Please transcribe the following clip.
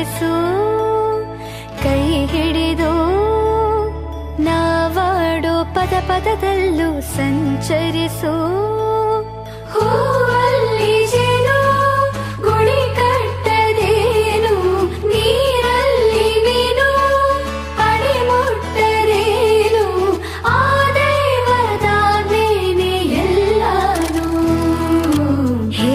ನಡೆಸು ಕೈ ಹಿಡಿದು ನಾವಾಡೋ ಪದ ಪದದಲ್ಲೂ ಸಂಚರಿಸು ಹೂವಲ್ಲಿ ಜೇನು ಗುಡಿ ಕಟ್ಟದೇನು ನೀರಲ್ಲಿ ಮೀನು ಅಡಿ ಮುಟ್ಟದೇನು ಆ ದೈವದ ಮೇನೆ ಎಲ್ಲಾನು ಹೇ